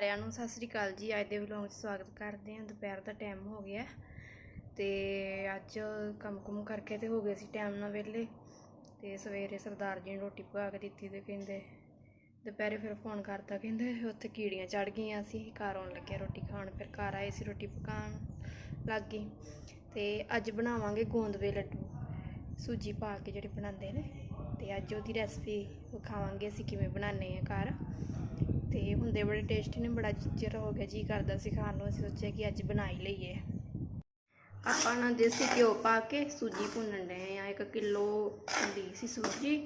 ਸਾਰਿਆਂ ਨੂੰ ਸਤਿ ਸ੍ਰੀ ਅਕਾਲ ਜੀ। ਅੱਜ ਦੇ ਵਲੌਗ 'ਚ ਸਵਾਗਤ ਕਰਦੇ ਹਾਂ। ਦੁਪਹਿਰ ਦਾ ਟਾਈਮ ਹੋ ਗਿਆ ਤੇ ਅੱਜ ਕੰਮ ਕੁਮ ਕਰਕੇ ਤੇ ਹੋ ਗਏ ਸੀ ਟਾਈਮ ਨਾਲ ਵਿਹਲੇ ਤੇ ਸਵੇਰੇ ਸਰਦਾਰ ਜੀ ਨੂੰ ਰੋਟੀ ਪਕਾ ਕੇ ਦਿੱਤੀ ਤੇ ਕਹਿੰਦੇ, ਦੁਪਹਿਰੇ ਫਿਰ ਫੋਨ ਕਰਤਾ, ਕਹਿੰਦੇ ਉੱਥੇ ਕੀੜੀਆਂ ਚੜ ਗਈਆਂ ਸੀ, ਘਰ ਆਉਣ ਲੱਗਿਆ ਰੋਟੀ ਖਾਣ। ਫਿਰ ਘਰ ਆਏ ਸੀ ਰੋਟੀ ਪਕਾਉਣ ਲੱਗ ਗਈ ਤੇ ਅੱਜ ਬਣਾਵਾਂਗੇ ਗੋਂਦਵੇ ਲੱਡੂ। ਸੂਜੀ ਪਾ ਕੇ ਜਿਹੜੇ ਬਣਾਉਂਦੇ ਨੇ ਤੇ ਅੱਜ ਉਹਦੀ ਰੈਸਪੀ ਵਿਖਾਵਾਂਗੇ ਅਸੀਂ ਕਿਵੇਂ ਬਣਾਉਂਦੇ ਆ ਘਰ। ਤੇ ਹੁੰਦੇ ਬੜੇ ਟੇਸਟੀ ਨੇ, ਬੜਾ ਚਿਰ ਹੋ ਗਿਆ ਜੀ ਕਰਦਾ ਸੀ ਖਾਣ ਨੂੰ। ਅਸੀਂ ਸੋਚਿਆ ਕਿ ਅੱਜ ਬਣਾ ਹੀ ਲਈਏ। ਆਪਾਂ ਨਾ ਦੇਸੀ ਘਿਓ ਪਾ ਕੇ ਸੂਜੀ ਭੁੰਨਣ ਡਏ ਆ। 1 ਕਿਲੋ ਦੀ ਸੀ ਸੂਜੀ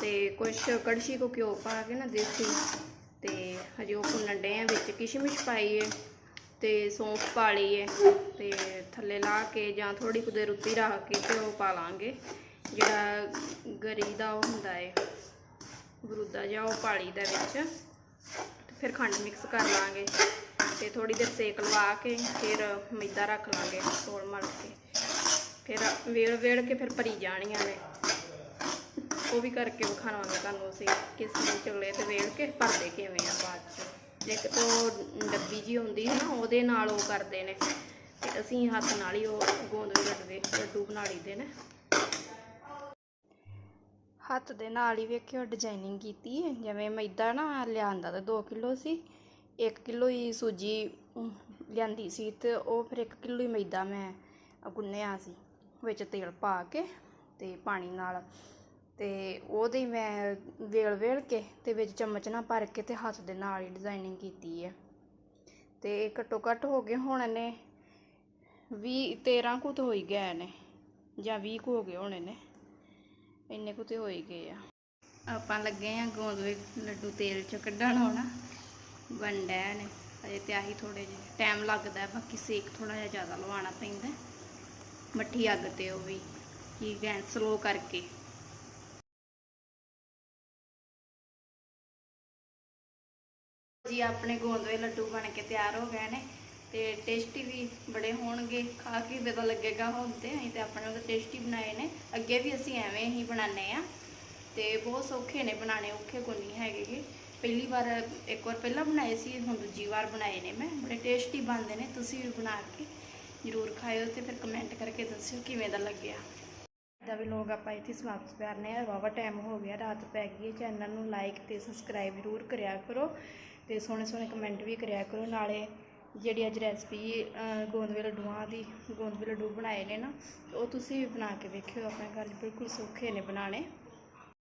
ਤੇ ਕੁਛ ਕੜਛੀ ਕੋ ਘਿਓ ਪਾ ਕੇ ਨਾ ਦੇਸੀ ਤੇ ਹਜੇ ਉਹ ਭੁੰਨਣ ਡਏ ਆ। ਵਿੱਚ ਕਿਸ਼ਮਿਸ਼ ਪਾਈ ਏ ਤੇ ਸੌਂਫ ਪਾ ਲਈ ਏ ਤੇ ਥੱਲੇ ਲਾ ਕੇ ਜਾਂ ਥੋੜੀ ਕੁ ਦੇਰ ਉੱਤੇ ਰੱਖ ਕੇ ਘਿਓ ਪਾ ਲਾਂਗੇ। ਜਿਹੜਾ ਗਰੀ ਦਾ ਉਹ ਹੁੰਦਾ ਏ। ਬਰੂਦਾ ਜਿਹਾ ਉਹ ਪਾਲੀ ਦਾ ਵਿੱਚ। ਤੇ ਫਿਰ ਖੰਡ ਮਿਕਸ ਕਰ ਲਾਂਗੇ। ਤੇ ਥੋੜੀ ਦੇਰ ਸੇਕ ਲਵਾ ਕੇ, ਫਿਰ ਮੈਦਾ ਰੱਖ ਲਾਂਗੇ ਤੋੜ ਮਲ ਕੇ। ਫਿਰ ਵੇਲ ਵੇਲ ਕੇ ਫਿਰ ਭਰੀ ਜਾਣੀਆਂ ਨੇ। ਉਹ ਵੀ ਕਰਕੇ ਵਿਖਾਵਾਂਗੇ ਤੁਹਾਨੂੰ ਅਸੀਂ ਕਿਸ ਨੂੰ ਚੁਗਲੇ ਤੇ ਵੇੜ ਕੇ ਭਰਦੇ ਕਿਵੇਂ ਆ ਬਾਅਦ ਚ। ਇੱਕ ਤੋਂ ਡੱਬੀ ਜੀ ਹੁੰਦੀ ਹੈ ਨਾ, ਉਹਦੇ ਨਾਲ ਉਹ ਕਰਦੇ ਨੇ। ਤੇ ਅਸੀਂ ਹੱਥ ਨਾਲ ਹੀ ਉਹ ਗੋਂਦ ਵੀ ਲੱਡਵੇ ਲੱਡੂ ਬਣਾ ਲਈਦੇ ਨੇ। ਹੱਥ ਦੇ ਨਾਲ ਹੀ ਵੇਖਿਓ ਡਿਜ਼ਾਈਨਿੰਗ ਕੀਤੀ ਹੈ। ਜਿਵੇਂ ਮੈਦਾ ਨਾ ਲਿਆਂਦਾ ਤਾਂ 2 ਕਿਲੋ ਸੀ 1 ਕਿਲੋ ਹੀ ਸੂਜੀ ਲਿਆਂਦੀ ਸੀ ਤੇ ਉਹ ਫਿਰ 1 ਕਿਲੋ ਹੀ ਮੈਦਾ ਮੈਂ ਗੁੰਨਿਆ ਸੀ, ਵਿੱਚ ਤੇਲ ਪਾ ਕੇ ਤੇ ਪਾਣੀ ਨਾਲ। ਤੇ ਉਹਦੇ ਮੈਂ ਵੇਲ ਵੇਲ ਕੇ ਤੇ ਵਿੱਚ ਚਮਚ ਨਾਲ ਭਰ ਕੇ ਤੇ ਹੱਥ ਦੇ ਨਾਲ ਹੀ ਡਿਜ਼ਾਈਨਿੰਗ ਕੀਤੀ ਹੈ। ਤੇ ਘੱਟੋ ਘੱਟ ਹੋ ਗਏ ਹੁਣ ਨੇ 20 13 ਕੁ ਤੋਂ ਹੋਈ ਗਏ ਨੇ ਜਾਂ 20 ਕੁ ਹੋ ਗਏ ਹੋਣੇ ਨੇ ਇੰਨੇ ਕੁ ਤੇ ਹੋ ਗਏ ਆ। ਆਪਾਂ ਲੱਗੇ ਆ ਗੋਂਦਵੇ ਲੱਡੂ ਤੇਲ ਚ ਕੱਢਣ ਹੁਣ ਵੰਡਿਆ ਨੇ ਅਜੇ ਤੇ ਆਹੀ ਥੋੜੇ ਜਿਹੇ ਟਾਈਮ ਲੱਗਦਾ ਬਾਕੀ ਸੇਕ ਥੋੜਾ ਜਿਹਾ ਜ਼ਿਆਦਾ ਲਵਾਉਣਾ ਪੈਂਦਾ ਮੱਠੀ ਅੱਗ ਤੇ ਉਹ ਵੀ, ਕੀ ਗੈਸ ਸਲੋ ਕਰਕੇ। ਜੀ, ਆਪਣੇ ਗੋਂਦਵੇ ਲੱਡੂ ਬਣ ਕੇ ਤਿਆਰ ਹੋ ਗਏ ਨੇ। ਤੇ ਟੇਸਟੀ ਵੀ ਬੜੇ ਹੋਣਗੇ, ਖਾ ਕੇ ਪਤਾ ਲੱਗੇਗਾ ਹੁਣ ਤੇ, ਅਸੀਂ ਤੇ ਆਪਣੇ ਉਹ ਟੇਸਟੀ ਬਣਾਏ ਨੇ। ਅੱਗੇ ਵੀ ਅਸੀਂ ਐਵੇਂ ਹੀ ਬਣਾਉਂਦੇ ਆ ਤੇ ਬਹੁਤ ਸੌਖੇ ਨੇ ਬਣਾਣੇ ਔਖੇ ਕੋਈ ਨਹੀਂ ਹੈਗੇ ਪਹਿਲੀ ਵਾਰ, ਇੱਕ ਵਾਰ ਪਹਿਲਾਂ ਬਣਾਏ ਸੀ, ਹੁਣ ਦੂਜੀ ਵਾਰ ਬਣਾਏ ਨੇ ਮੈਂ। ਬੜੇ ਟੇਸਟੀ ਬਣਦੇ ਨੇ, ਤੁਸੀਂ ਵੀ ਬਣਾ ਕੇ ਜ਼ਰੂਰ ਖਾਇਓ ਤੇ ਫਿਰ ਕਮੈਂਟ ਕਰਕੇ ਦੱਸਿਓ ਕਿਵੇਂ ਦਾ ਲੱਗਿਆ। ਦਾ ਵੀ ਲੋਕ ਆਪਾਂ ਇੱਥੇ ਸਮਾਪਤ ਕਰਨੇ ਆ ਵਾਵਾ ਟਾਈਮ ਹੋ ਗਿਆ, ਰਾਤ ਪੈ ਗਈ ਹੈ, ਚੈਨਲ ਨੂੰ ਲਾਈਕ ਤੇ ਸਬਸਕ੍ਰਾਈਬ ਜ਼ਰੂਰ ਕਰਿਆ ਕਰੋ ਤੇ ਸੋਹਣੇ ਸੋਹਣੇ ਕਮੈਂਟ ਵੀ ਕਰਿਆ ਕਰੋ। ਨਾਲੇ ਜਿਹੜੀ ਅੱਜ ਰੈਸਪੀ ਗੋਂਦਵੇ ਲੱਡੂਆਂ ਦੀ ਗੋਂਦਵੇ ਲੱਡੂ ਬਣਾਏ ਨੇ ਨਾ, ਉਹ ਤੁਸੀਂ ਵੀ ਬਣਾ ਕੇ ਵੇਖਿਓ, ਆਪਣੇ ਘਰ ਬਿਲਕੁਲ ਸੌਖੇ ਨੇ ਬਣਾਉਣੇ।